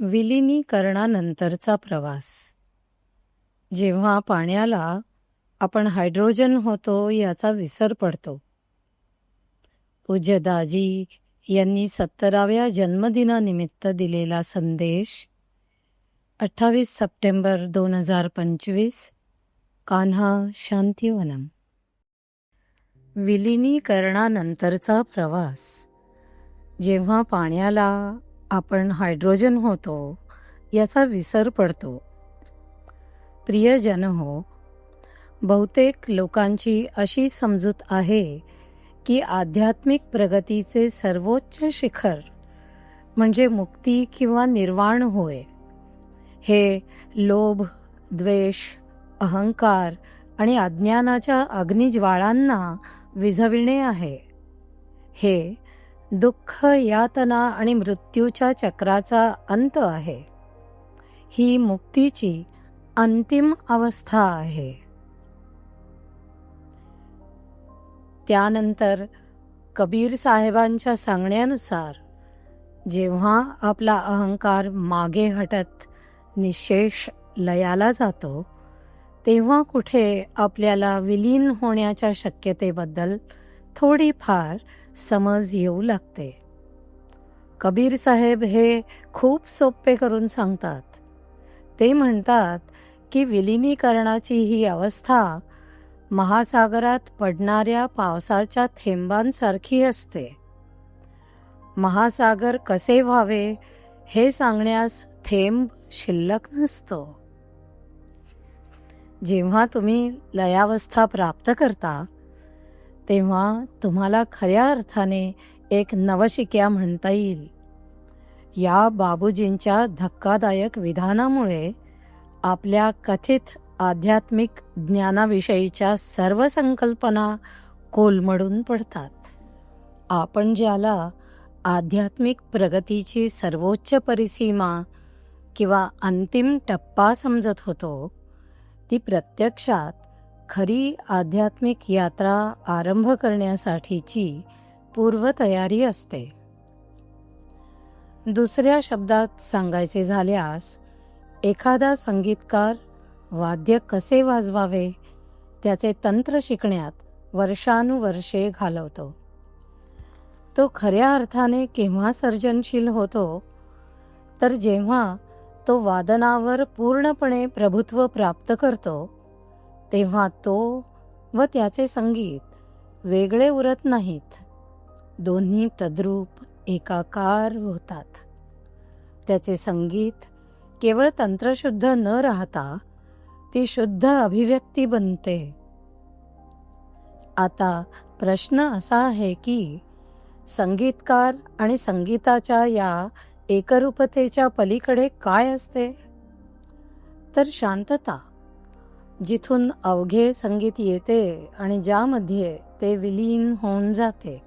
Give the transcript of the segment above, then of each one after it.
विलिनीकरणानंतरचा प्रवास. जेव्हा पाण्याला आपण हायड्रोजन होतो याचा विसर पडतो. पूज्य दाजी यांनी सत्तराव्या जन्मदिनानिमित्त दिलेला संदेश अठ्ठावीस सप्टेंबर दोन हजार पंचवीस कान्हा शांतिवनम. विलिनीकरणानंतरचा प्रवास. जेव्हा पाण्याला आपण हायड्रोजन होतो याचा विसर पडतो. प्रियजन हो बहुतेक लोकांची अशी समजूत आहे की आध्यात्मिक प्रगतीचे सर्वोच्च शिखर म्हणजे मुक्ती किंवा निर्वाण होय. हे लोभ द्वेष अहंकार आणि अज्ञानाच्या अग्निज्वाळांना विझविणे आहे. हे दुःख यातना आणि मृत्यूच्या चक्राचा अंत आहे. ही मुक्तीची अंतिम अवस्था आहे. त्यानंतर कबीर साहेबांच्या सांगण्यानुसार जेव्हा आपला अहंकार मागे हटत निशेष लयाला जातो तेव्हा कुठे आपल्याला विलीन होण्याच्या शक्यतेबद्दल थोडीफार समज येऊ लागते. कबीर साहेब हे खूप सोपे करून सांगतात. ते म्हणतात की विलिनीकरणाची ही अवस्था महासागरात पडणाऱ्या पावसाच्या थेंबांसारखी असते. महासागर कसे व्हावे हे सांगण्यास थेंब शिल्लक नसतो. जेव्हा तुम्ही लयावस्था प्राप्त करता तेव्हा तुम्हाला खऱ्या अर्थाने एक नवशिक्या म्हणता येईल. या बाबूजींच्या धक्कादायक विधानामुळे आपल्या कथित आध्यात्मिक ज्ञानाविषयीच्या सर्व संकल्पना कोलमडून पडतात. आपण ज्याला आध्यात्मिक प्रगतीची सर्वोच्च परिसीमा किंवा अंतिम टप्पा समजत होतो ती प्रत्यक्षात खरी आध्यात्मिक यात्रा आरंभ करण्यासाठीची पूर्वतयारी असते. दुसऱ्या शब्दात सांगायचे झाल्यास एखादा संगीतकार वाद्य कसे वाजवावे त्याचे तंत्र शिकण्यात वर्षानुवर्षे घालवतो. तो खऱ्या अर्थाने केव्हा सर्जनशील होतो तर जेव्हा तो वादनावर पूर्णपणे प्रभुत्व प्राप्त करतो तेव्हा तो व त्याचे संगीत वेगळे उरत नाहीत. दोन्ही तद्रूप एकाकार होतात. त्याचे संगीत केवळ तंत्रशुद्ध न राहता ती शुद्ध अभिव्यक्ती बनते. आता प्रश्न असा आहे की संगीतकार आणि संगीताच्या या एकरूपतेच्या पलीकडे काय असते? तर शांतता. जिथून अवघे संगीत येते आणि ज्यामध्ये ते विलीन होऊन जाते.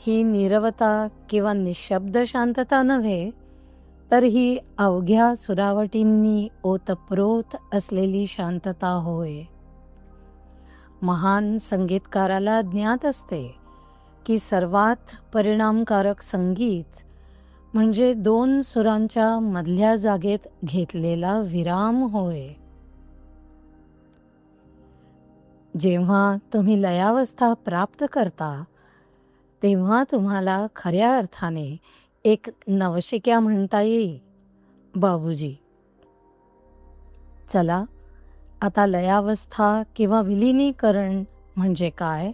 ही निरवता किंवा निशब्द शांतता नव्हे तर ही अवघ्या सुरावटींनी ओतप्रोत असलेली शांतता होय. महान संगीतकाराला ज्ञात असते की सर्वात परिणामकारक संगीत म्हणजे दोन सुरांच्या मधल्या जागेत घेतलेला विराम होय. जेव्हा तुम्ही लयावस्था प्राप्त करता तेव्हा तुम्हाला खऱ्या अर्थाने एक नवशिक्या म्हणता येईल. बाबूजी. चला आता लयावस्था किंवा विलिनीकरण म्हणजे काय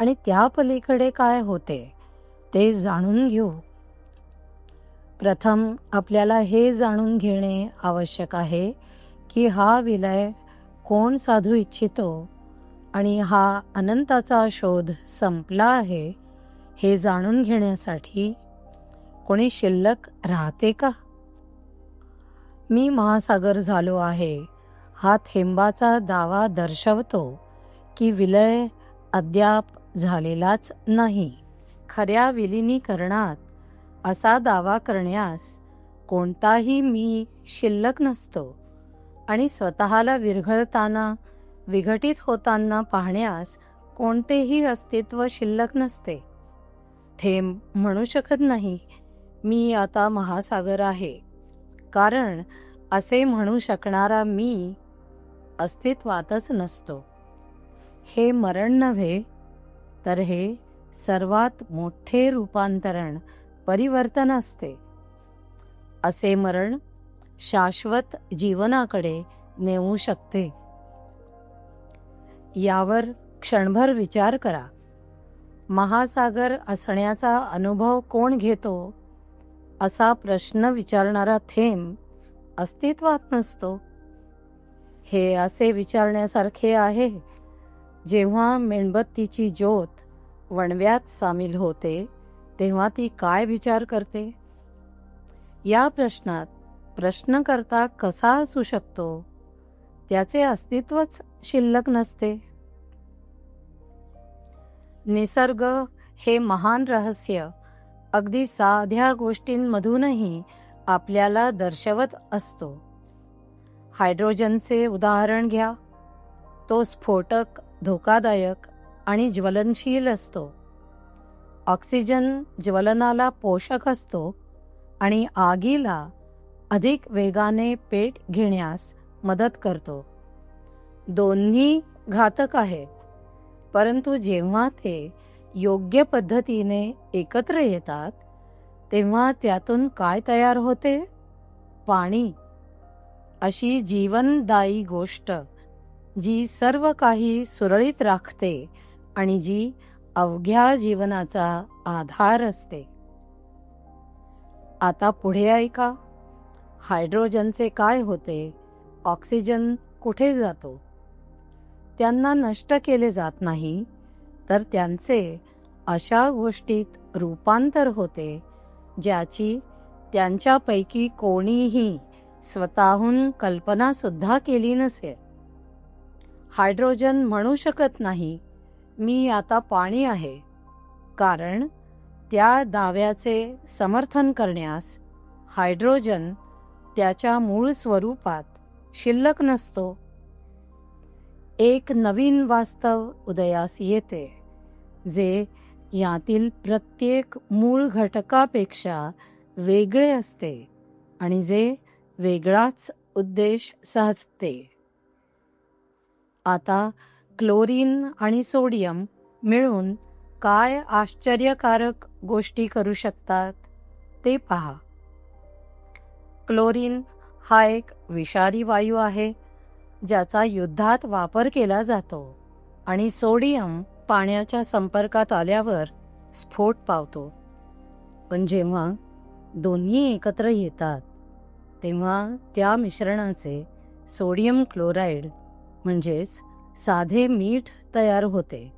आणि त्या पलीकडे काय होते ते जाणून घेऊ. प्रथम आपल्याला हे जाणून घेणे आवश्यक आहे की हा विलय कोण साधू इच्छितो? आणि हा अनंताचा शोध संपला आहे हे जाणून घेण्यासाठी कोणी शिल्लक राहते का? मी महासागर झालो आहे हा थेंबाचा दावा दर्शवतो की विलय अद्याप झालेलाच नाही. खऱ्या विलिनीकरणात असा दावा करण्यास कोणताही मी शिल्लक नसतो आणि स्वतःला विरघळताना विघटित होताना पाहण्यास कोणतेही अस्तित्व शिल्लक नसते. थे म्हणू शकत नाही मी आता महासागर आहे. कारण असे म्हणू शकणारा मी अस्तित्वातच नसतो. हे मरण नव्हे तर हे सर्वात मोठे रूपांतरण परिवर्तन असते. असे मरण शाश्वत जीवनाकडे नेऊ शकते. यावर क्षणभर विचार करा. महासागर असण्याचा अनुभव कोण घेतो? असा प्रश्न विचारणारा थेंब अस्तित्वात नसतो. हे असे विचारण्यासारखे आहे जेव्हा मेणबत्तीची ज्योत वणव्यात सामील होते तेव्हा ती काय विचार करते? या प्रश्नात प्रश्नकर्ता कसा असू शकतो? त्याचे अस्तित्वच शिल्लक नसते. निसर्ग हे महान रहस्य. अगदी साध्या गोष्टींमधूनही आपल्याला दर्शवत असतो. हायड्रोजनचे उदाहरण घ्या. तो स्फोटक धोकादायक आणि ज्वलनशील असतो. ऑक्सिजन ज्वलनाला पोषक असतो आणि आगीला अधिक वेगाने पेट घेण्यास मदत करतो. दोन्ही घातक आहेत परंतु जेव्हा ते योग्य पद्धतीने एकत्र येतात तेव्हा त्यातून काय तयार होते? पाणी. अशी जीवनदायी गोष्ट जी सर्व काही सुरळीत राखते आणि जी अवघ्या जीवनाचा आधार असते. आता पुढे ऐका. हायड्रोजनचे काय होते? ऑक्सिजन कुठे जातो? त्यांना नष्ट केले जात नाही तर त्यांचे अशा गोष्टीत रूपांतर होते ज्याची त्यांच्यापैकी कोणीही स्वतःहून कल्पनासुद्धा केली नसेल हायड्रोजन म्हणू शकत नाही मी आता पाणी आहे कारण त्या दाव्याचे समर्थन करण्यास हायड्रोजन त्याच्या मूळ स्वरूपात शिल्लक नसतो. एक नवीन वास्तव उदयास येते जे यातील प्रत्येक मूळ घटकापेक्षा वेगळे असते आणि जे वेगळाच उद्देश साधते. आता क्लोरीन आणि सोडियम मिळून काय आश्चर्यकारक गोष्टी करू शकतात ते पहा. क्लोरीन हा एक विषारी वायू आहे. ज्याचा युद्धात वापर केला जातो आणि सोडियम पाण्याच्या संपर्कात आल्यावर स्फोट पावतो. पण जेव्हा दोन्ही एकत्र येतात तेव्हा त्या मिश्रणाचे सोडियम क्लोराईड म्हणजेच साधे मीठ तयार होते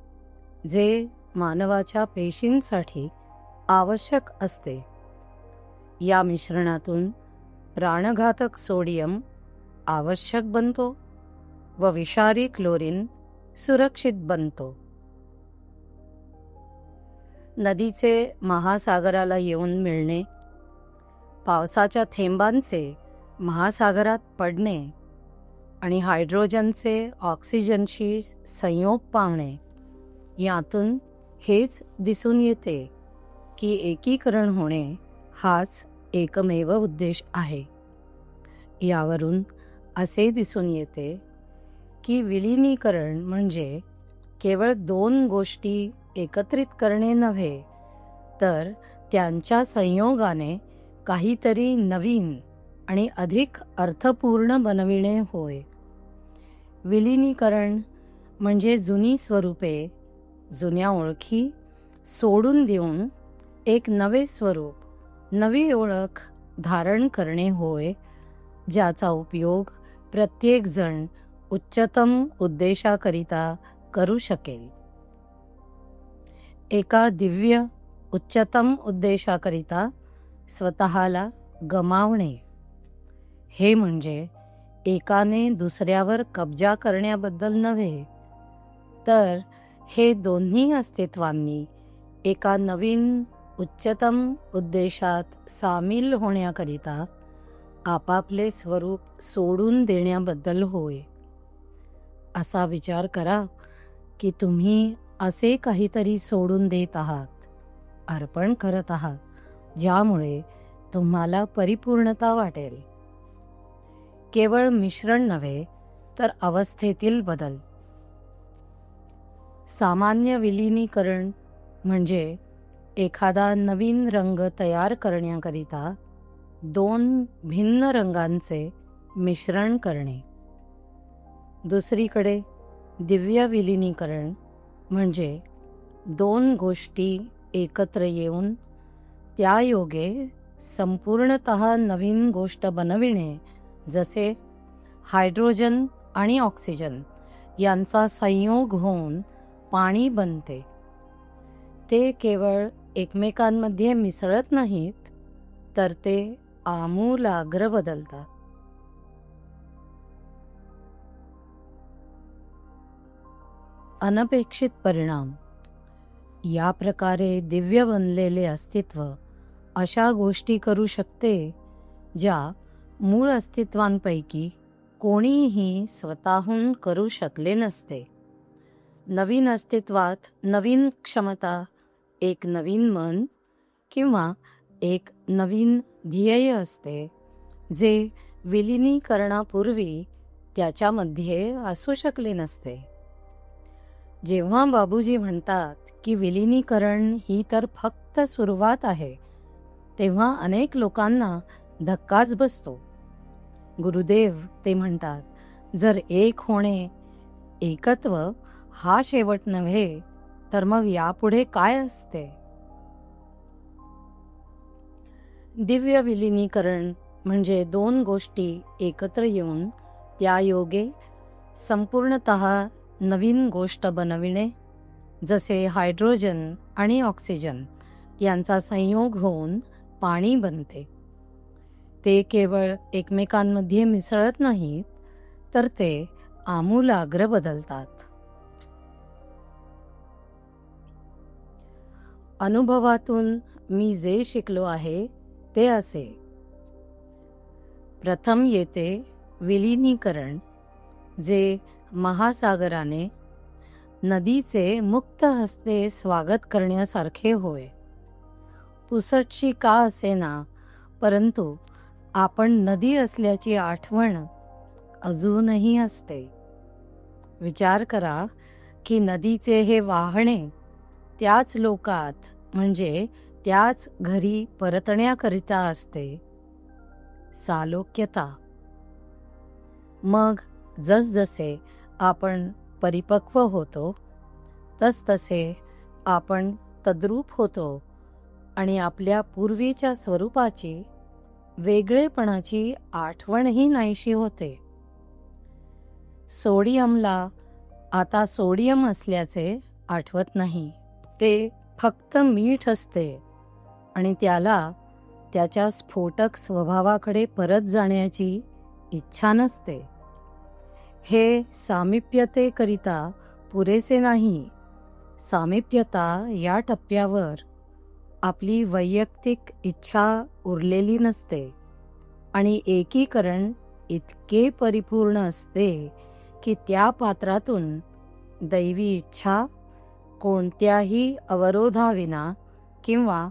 जे मानवाच्या पेशींसाठी आवश्यक असते. या मिश्रणातून प्राणघातक सोडियम आवश्यक बनतो. व विषारी क्लोरीन सुरक्षित बनतो. नदीचे महासागराला येऊन मिळणे पावसाच्या थेंबांचे महासागरात पडणे आणि हायड्रोजनचे ऑक्सिजनशी संयोग पावणे यातून हेच दिसून येते की एकीकरण होणे हाच एकमेव उद्देश आहे. यावरून असे दिसून येते की विलिनीकरण म्हणजे केवळ दोन गोष्टी एकत्रित करणे नव्हे तर त्यांच्या संयोगाने काहीतरी नवीन आणि अधिक अर्थपूर्ण बनविणे होय. विलिनीकरण म्हणजे जुनी स्वरूपे जुन्या ओळखी सोडून देऊन एक नवे स्वरूप नवी ओळख धारण करणे होय ज्याचा उपयोग प्रत्येकजण उच्चतम उद्देशाकरिता करू शकेल. एका दिव्य उच्चतम उद्देशाकरिता स्वतःला गमावणे. हे म्हणजे एकाने दुसऱ्यावर कब्जा करण्याबद्दल नव्हे तर हे दोन्ही अस्तित्वांनी एका नवीन उच्चतम उद्देशात सामील होण्याकरिता आपापले स्वरूप सोडून देण्याबद्दल होय. असा विचार करा की तुम्ही असे काहीतरी सोडून देत आहात अर्पण करत आहात ज्यामुळे तुम्हाला परिपूर्णता वाटेल. केवळ मिश्रण नव्हे तर अवस्थेतील बदल. सामान्य विलीनीकरण म्हणजे एखादा नवीन रंग तयार करण्याकरिता दोन भिन्न रंगांचे मिश्रण करणे. दुसरीकडे दिव्य विलिनीकरण म्हणजे दोन गोष्टी एकत्र येऊन त्या योगे संपूर्णत नवीन गोष्ट बनविणे जसे हायड्रोजन आणि ऑक्सिजन यांचा संयोग होऊन पाणी बनते. ते केवळ एकमेकांमध्ये मिसळत नाहीत तर ते आमूलाग्र बदलतात. अनपेक्षित परिणाम. या प्रकारे दिव्य बनलेले अस्तित्व अशा गोष्टी करू शकते ज्या मूळ अस्तित्वांपैकी कोणीही स्वतःहून करू शकले नसते. नवीन अस्तित्वात नवीन क्षमता एक नवीन मन किंवा एक नवीन ध्येय असते जे विलिनीकरणापूर्वी त्याच्यामध्ये असू शकले नसते. जेव्हा बाबूजी म्हणतात की विलिनीकरण ही तर फक्त सुरुवात आहे तेव्हा अनेक लोकांना धक्काच बसतो. गुरुदेव ते म्हणतात जर एक होणे एकत्व हा शेवट नव्हे तर मग यापुढे काय असते? दिव्य विलिनीकरण म्हणजे दोन गोष्टी एकत्र येऊन त्या योगे संपूर्णत नवीन गोष्ट बनविणे जसे हायड्रोजन आणि ऑक्सिजन यांचा संयोग होऊन पाणी बनते. ते केवळ एकमेकांमध्ये मिसळत नाहीत तर ते आमूलाग्र बदलतात. अनुभवातून मी जे शिकलो आहे ते असे. प्रथम येते विलिनीकरण जे महासागराने नदीचे मुक्त हस्ते स्वागत करण्यासारखे होय. पुसटशी का असेना परंतु आपण नदी असल्याची आठवण अजूनही असते. विचार करा की नदीचे हे वाहणे त्याच लोकात म्हणजे त्याच घरी परतण्याकरिता असते. सालोक्यता. मग जसजसे आपण परिपक्व होतो तसतसे आपण तद्रूप होतो आणि आपल्या पूर्वीच्या स्वरूपाची वेगळेपणाची आठवणही नाहीशी होते. सोडियमला आता सोडियम असल्याचे आठवत नाही. ते फक्त मीठ असते आणि त्याला त्याच्या स्फोटक स्वभावाकडे परत जाण्याची इच्छा नसते. हे सामिप्यतेकरिता पुरेसे नाही. सामिप्यता या टप्प्यावर आपली वैयक्तिक इच्छा उरलेली नसते आणि एकीकरण इतके परिपूर्ण असते की त्या पात्रातून दैवी इच्छा कोणत्याही अवरोधाविना किंवा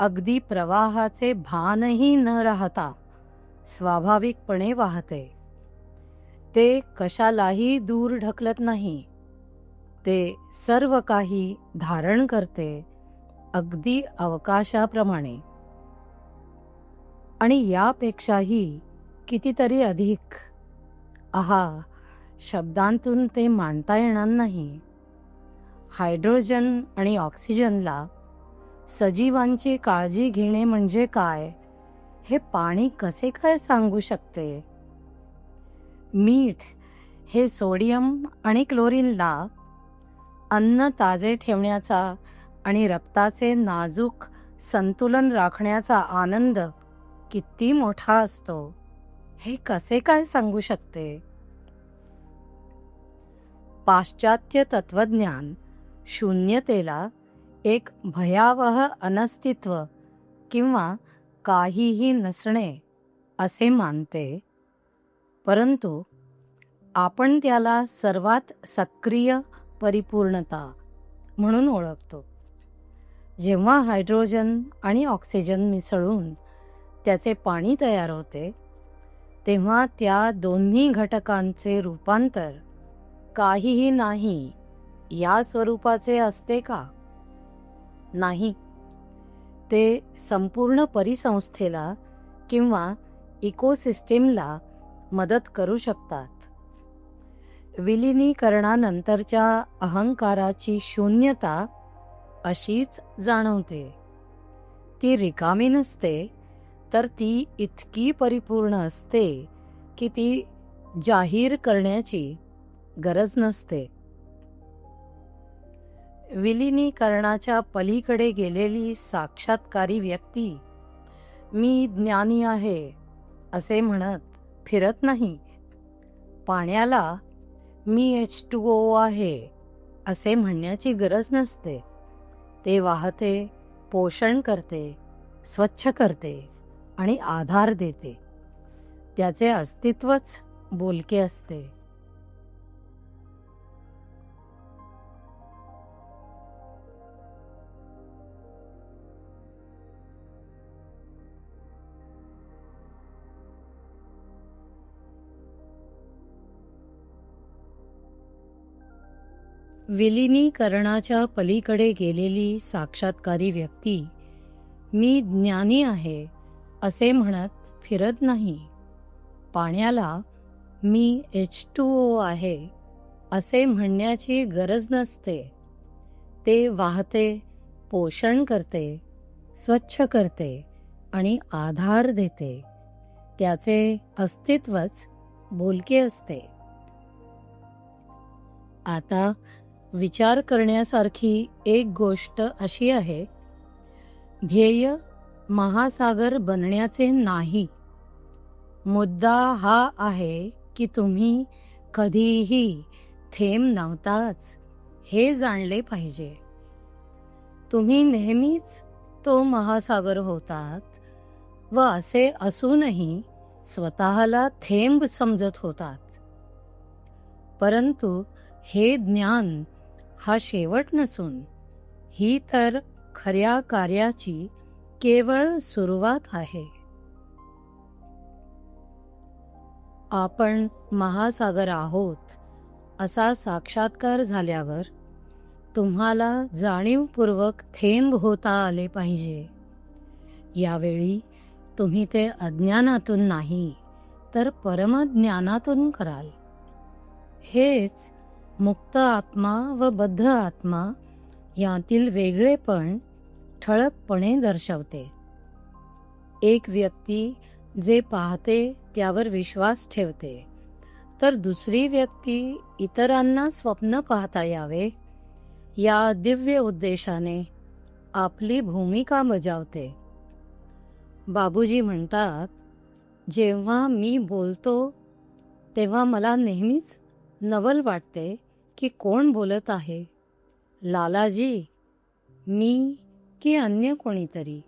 अगदी प्रवाहाचे भानही न राहता स्वाभाविकपणे वाहते. ते कशालाही दूर ढकलत नाही. ते सर्व काही धारण करते अगदी अवकाशाप्रमाणे. आणि यापेक्षाही कितीतरी अधिक. आहा शब्दांतून ते मांडता येणार नाही. हायड्रोजन आणि ऑक्सिजनला सजीवांची काळजी घेणे म्हणजे काय? हे पाणी कसे काय सांगू शकते? मीठ हे सोडियम आणि क्लोरीनला अन्न ताजे ठेवण्याचा आणि रक्ताचे नाजूक संतुलन राखण्याचा आनंद किती मोठा असतो. हे कसे काय सांगू शकते? पाश्चात्य तत्वज्ञान शून्यतेला एक भयावह अनस्तित्व किंवा काहीही नसणे असे मानते. परंतु आपण त्याला सर्वात सक्रिय परिपूर्णता म्हणून ओळखतो. जेव्हा हायड्रोजन आणि ऑक्सिजन मिसळून त्याचे पाणी तयार होते तेव्हा त्या दोन्ही घटकांचे रूपांतर काहीही नाही या स्वरूपाचे असते का? नाही. ते संपूर्ण परिसंस्थेला किंवा इकोसिस्टीमला मदत करू शकतात. विलिनीकरणानंतरच्या अहंकाराची शून्यता अशीच जाणवते. ती रिकामी नसते तर ती इतकी परिपूर्ण असते की ती जाहीर करण्याची गरज नसते. विलिनीकरणाच्या पलीकडे गेलेली साक्षात्कारी व्यक्ती मी ज्ञानी आहे असे म्हणत फिरत नाही. पाण्याला मी एच टू ओ आहे असे म्हणण्याची गरज नसते. ते वाहते पोषण करते स्वच्छ करते आणि आधार देते. त्याचे अस्तित्वच बोलके असते. विलिनीकरणाच्या पलीकडे गेलेली साक्षात्कारी व्यक्ती मी ज्ञानी आहे असे म्हणत फिरत नाही. पाण्याला मी एच टू ओ आहे असे म्हणण्याची गरज नसते. ते वाहते पोषण करते स्वच्छ करते आणि आधार देते. त्याचे अस्तित्वच बोलके असते. आता विचार करण्यासारखी एक गोष्ट अशी आहे ध्येय महासागर बनण्याचे नाही. मुद्दा हा आहे की तुम्ही कधीही थेंब नव्हताच हे जाणले पाहिजे. तुम्ही नेहमीच तो महासागर होतात व असे असूनही स्वतःला थेंब समजत होतात. परंतु हे ज्ञान हा शेवट नसून ही तर खऱ्या कार्याची केवळ सुरुवात आहे. आपण महासागर आहोत असा साक्षात्कार झाल्यावर तुम्हाला जाणीवपूर्वक थेंब होता आले पाहिजे. यावेळी तुम्ही ते अज्ञानातून नाही तर परमज्ञानातून कराल. हेच मुक्त आत्मा व बद्ध आत्मा यातील वेगळेपण ठळकपणे दर्शवते. एक व्यक्ती जे पाहते त्यावर विश्वास ठेवते. तर दुसरी व्यक्ती इतरांना स्वप्न पाहता यावे. या दिव्य उद्देशाने आपली भूमिका बजावते. बाबूजी म्हणतात जेव्हा मी बोलतो तेव्हा मला नेहमीच नवल वाटते. की कोण बोलत आहे? लालाजी मी की अन्य कोणीतरी?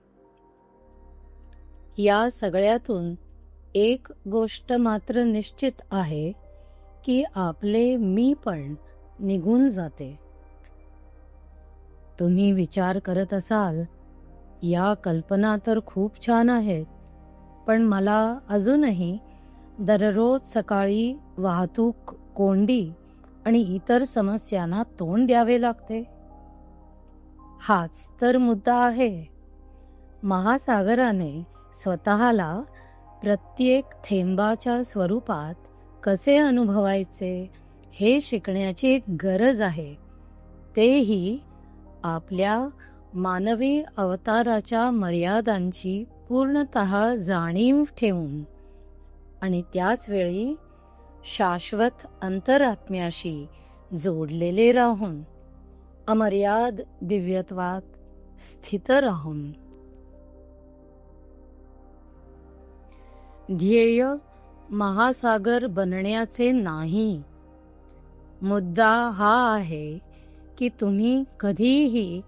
या सगळ्यातून एक गोष्ट मात्र निश्चित आहे की आपले मी पण निघून जाते. तुम्ही विचार करत असाल या कल्पना तर खूप छान आहेत पण मला अजूनही दररोज सकाळी वाहतूक कोंडी आणि इतर समस्यांना तोंड द्यावे लागते. हाच तर मुद्दा आहे. महासागराने स्वतःला प्रत्येक थेंबाच्या स्वरूपात कसे अनुभवायचे हे शिकण्याची एक गरज आहे. तेही आपल्या मानवी अवताराच्या मर्यादांची पूर्णत जाणीव ठेवून आणि त्याच वेळी शाश्वत अंतरात्म्याशी जोडलेले राहून अमर्याद दिव्यत्वात स्थित राहून. ध्येय महासागर बनण्याचे नाही. मुद्दा हा आहे की तुम्ही कधीही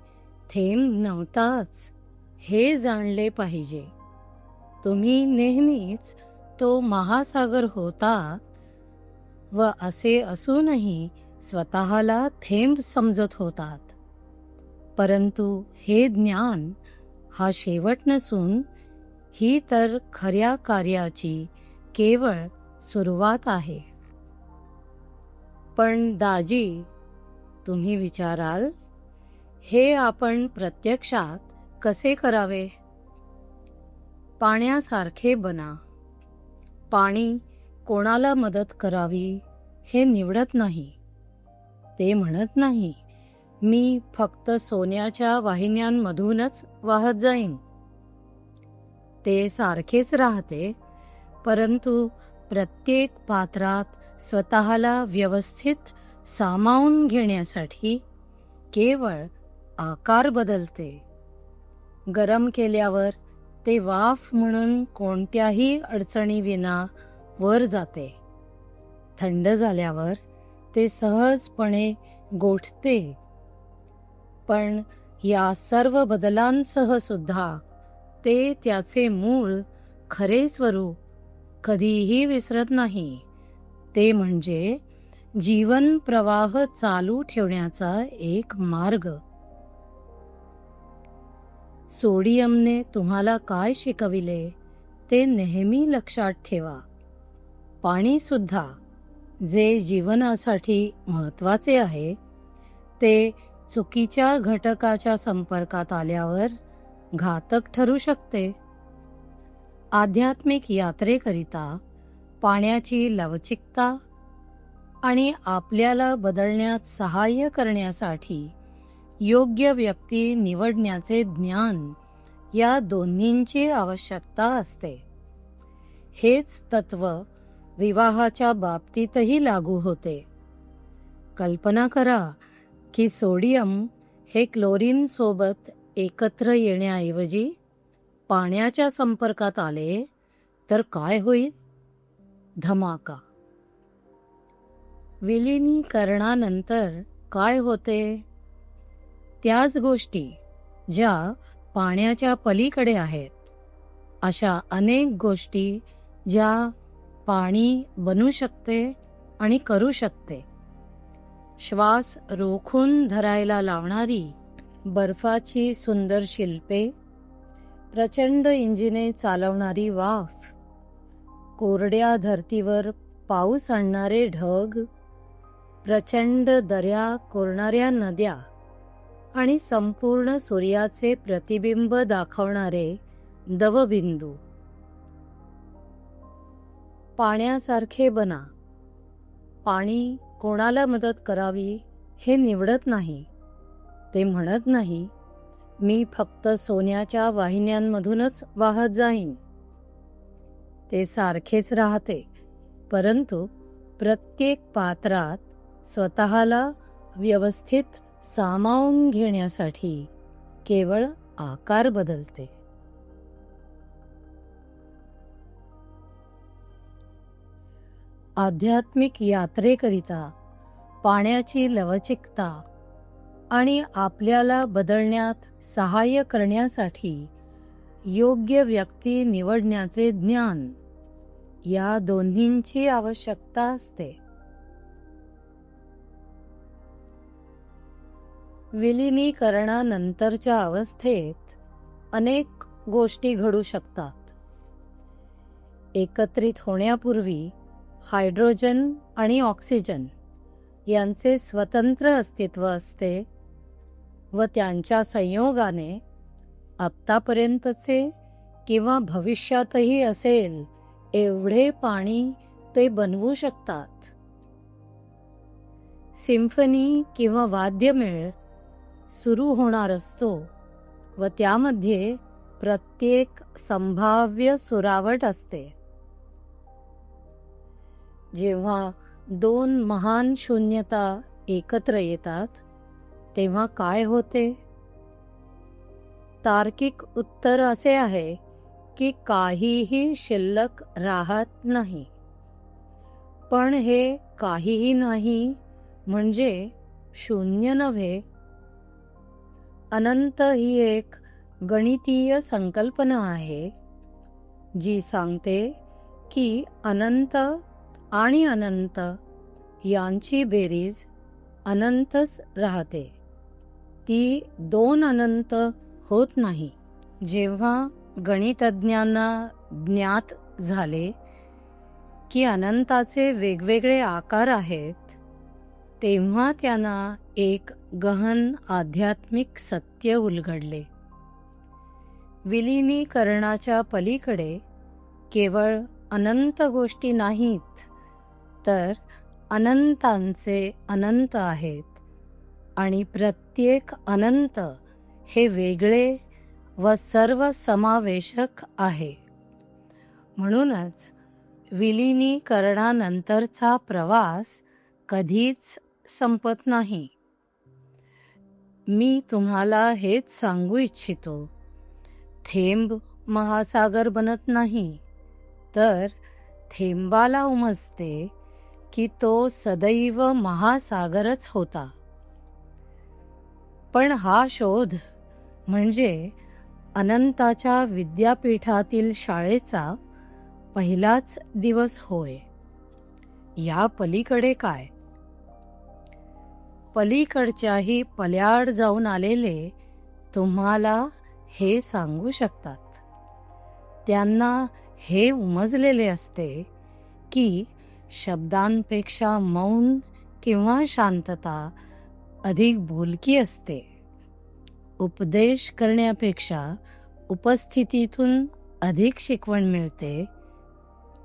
थेंब नव्हताच हे जाणले पाहिजे. तुम्ही नेहमीच तो महासागर होता व असे असूनही स्वतःला थेंब समजत होतात. परंतु हे ज्ञान हा शेवट नसून ही तर खऱ्या कार्याची केवळ सुरुवात आहे. पण दाजी तुम्ही विचाराल हे आपण प्रत्यक्षात कसे करावे? पाण्यासारखे बना. पाणी कोणाला मदत करावी हे निवडत नाही. ते म्हणत नाही मी फक्त सोन्याच्या वाहिन्यांमधूनच वाहत जाईन. ते सारखेच राहते परंतु प्रत्येक पात्रात स्वतःला व्यवस्थित सामावून घेण्यासाठी केवळ आकार बदलते. गरम केल्यावर ते वाफ म्हणून कोणत्याही अडचणीविना वर जाते. थंड झाल्यावर ते सहजपणे गोठते. पण या सर्व बदलांसह सुद्धा ते त्याचे मूळ खरे स्वरूप कधीही विसरत नाही. ते म्हणजे जीवन प्रवाह चालू ठेवण्याचा एक मार्ग. सोडियमने तुम्हाला काय शिकविले ते नेहमी लक्षात ठेवा. पाणीसुद्धा जे जीवनासाठी महत्त्वाचे आहे ते चुकीच्या घटकाच्या संपर्कात आल्यावर घातक ठरू शकते. आध्यात्मिक यात्रेकरिता पाण्याची लवचिकता आणि आपल्याला बदलण्यात सहाय्य करण्यासाठी योग्य व्यक्ती निवडण्याचे ज्ञान या दोन्हींची आवश्यकता असते. हेच तत्व विवाहाच्या बाबतीतही लागू होते. कल्पना करा की सोडियम हे क्लोरीन सोबत एकत्र येण्याऐवजी पाण्याच्या संपर्कात आले तर काय होईल? धमाका. विलिनीकरणानंतर काय होते? त्याच गोष्टी ज्या पाण्याच्या पलीकडे आहेत. अशा अनेक गोष्टी ज्या पाणी बनू शकते आणि करू शकते. श्वास रोखून धरायला लावणारी बर्फाची सुंदर शिल्पे प्रचंड इंजिने चालवणारी वाफ कोरड्या धर्तीवर पाऊस आणणारे ढग प्रचंड दऱ्या कोरणाऱ्या नद्या आणि संपूर्ण सूर्याचे प्रतिबिंब दाखवणारे दवबिंदू. पाण्यासारखे बना. पाणी कोणाला मदत करावी हे निवडत नाही. ते म्हणत नाही मी फक्त सोन्याच्या वाहिन्यांमधूनच वाहत जाईन. ते सारखेच राहते परंतु प्रत्येक पात्रात स्वतःला व्यवस्थित सामावून घेण्यासाठी केवळ आकार बदलते. आध्यात्मिक यात्रेकरिता पाण्याची लवचिकता आणि आपल्याला बदलण्यात सहाय्य करण्यासाठी योग्य व्यक्ती निवडण्याचे ज्ञान या दोन्हींची आवश्यकता असते. विलिनीकरणानंतरच्या अवस्थेत अनेक गोष्टी घडू शकतात. एकत्रित होण्यापूर्वी हायड्रोजन आणि ऑक्सिजन यांचे स्वतंत्र अस्तित्व असते व त्यांच्या संयोगाने आत्तापर्यंतचे किंवा भविष्यातही असेल एवढे पाणी ते बनवू शकतात. सिम्फनी किंवा वाद्यमेळ सुरू होणार असतो व त्यामध्ये प्रत्येक संभाव्य सुरावट असते. जेव्हा दोन महान शून्यता एकत्र येतात तेव्हा काय होते? तार्किक उत्तर असे आहे की काहीही शिल्लक राहत नाही. पण हे काहीही नाही म्हणजे शून्य नव्हे. अनंत ही एक गणितीय संकल्पना आहे जी सांगते की अनंत आणि अनंत यांची बेरीज अनंतच राहते. ती दोन अनंत होत नाही. जेव्हा गणितज्ञांना ज्ञात झाले की अनंताचे वेगवेगळे आकार आहेत तेव्हा त्यांना एक गहन आध्यात्मिक सत्य उलगडले. विलीनीकरणाच्या पलीकडे केवळ अनंत गोष्टी नाहीत तर अनंतांचे अनंत आहेत आणि प्रत्येक अनंत हे वेगळे व सर्व समावेशक आहे. म्हणूनच विलिनीकरणानंतरचा प्रवास कधीच संपत नाही. मी तुम्हाला हेच सांगू इच्छितो थेंब महासागर बनत नाही तर थेंबाला उमजते की तो सदैव महासागरच होता. पण हा शोध म्हणजे अनंताच्या विद्यापीठातील शाळेचा पहिलाच दिवस होय. या पलीकडे काय? पलीकडच्याही पल्याड जाऊन आलेले तुम्हाला हे सांगू शकतात. त्यांना हे उमजलेले असते की शब्दांपेक्षा मौन किंवा शांतता अधिक बोलकी असते. उपदेश करण्यापेक्षा उपस्थितीतून अधिक शिकवण मिळते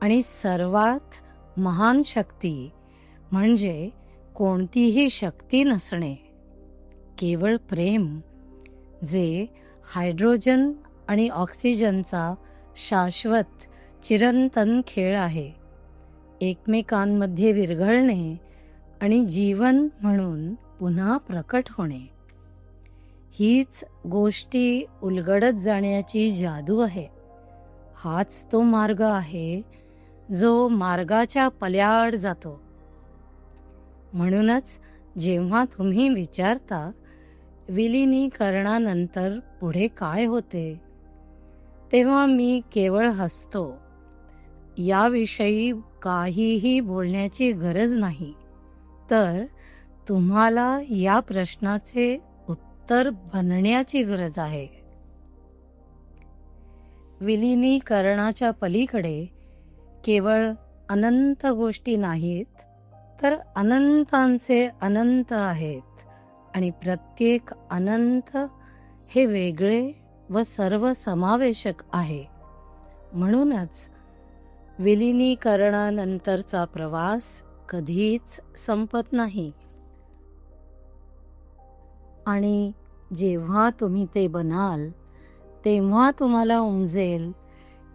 आणि सर्वात महान शक्ती म्हणजे कोणतीही शक्ती नसणे. केवळ प्रेम जे हायड्रोजन आणि ऑक्सिजनचा शाश्वत चिरंतन खेळ आहे. एकमेकांमध्ये विरघळणे आणि जीवन म्हणून पुन्हा प्रकट होणे. हीच गोष्टी उलगडत जाण्याची जादू आहे. हाच तो मार्ग आहे जो मार्गाच्या पल्याआड जातो. म्हणूनच जेव्हा तुम्ही विचारता विलिनीकरणानंतर पुढे काय होते? तेव्हा मी केवळ हसतो. याविषयी काहीही बोलण्याची गरज नाही. तर तुम्हाला या प्रश्नाचे उत्तर बनण्याची गरज आहे. विलिनीकरणाच्या पलीकडे केवळ अनंत गोष्टी नाहीत तर अनंतांचे अनंत आहेत आणि प्रत्येक अनंत हे वेगळे व सर्व समावेशक आहे. म्हणूनच विलिनीकरणानंतरचा प्रवास कधीच संपत नाही. आणि जेव्हा तुम्ही ते बनाल तेव्हा तुम्हाला उमजेल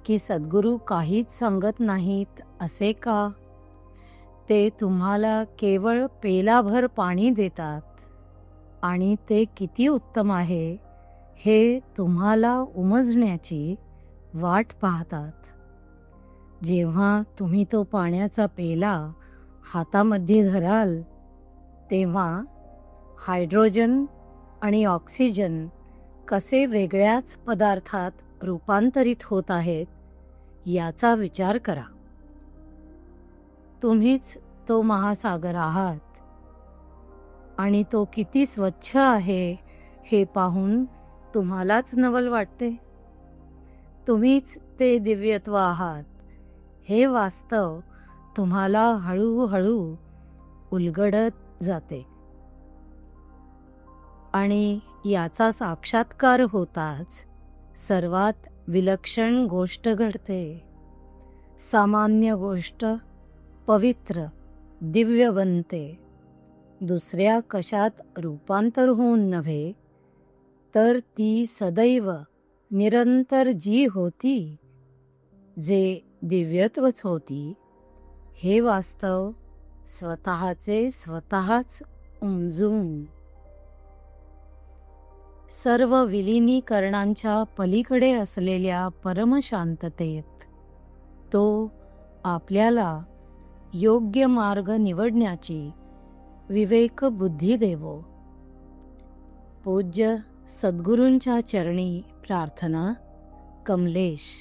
की सद्गुरू काहीच सांगत नाहीत असे का? ते तुम्हाला केवळ पेलाभर पाणी देतात. आणि ते किती उत्तम आहे हे तुम्हाला उमजण्याची वाट पाहतात. जेव्हा तुम्ही तो पाण्याचा पेला हातामध्ये धराल तेव्हा हायड्रोजन आणि ऑक्सिजन कसे वेगळ्याच पदार्थात रूपांतरित होत आहेत याचा विचार करा. तुम्हीच तो महासागर आहात आणि तो किती स्वच्छ आहे हे पाहून तुम्हालाच नवल वाटते. तुम्हीच ते दिव्यत्व आहात. हे वास्तव तुम्हाला हळूहळू उलगडत जाते. आणि याचा साक्षात्कार होताच सर्वात विलक्षण गोष्ट घडते. सामान्य गोष्ट पवित्र दिव्य बनते. दुसऱ्या कशात रूपांतर होऊन नव्हे तर ती सदैव निरंतर जी होती जे दिव्यत्वच होती. हे वास्तव स्वतःचे स्वतःच उमजून सर्व विलिनीकरणांच्या पलीकडे असलेल्या परमशांततेत तो आपल्याला योग्य मार्ग निवडण्याची विवेक बुद्धी देवो पूज्य सद्गुरूंच्या चरणी प्रार्थना कमलेश.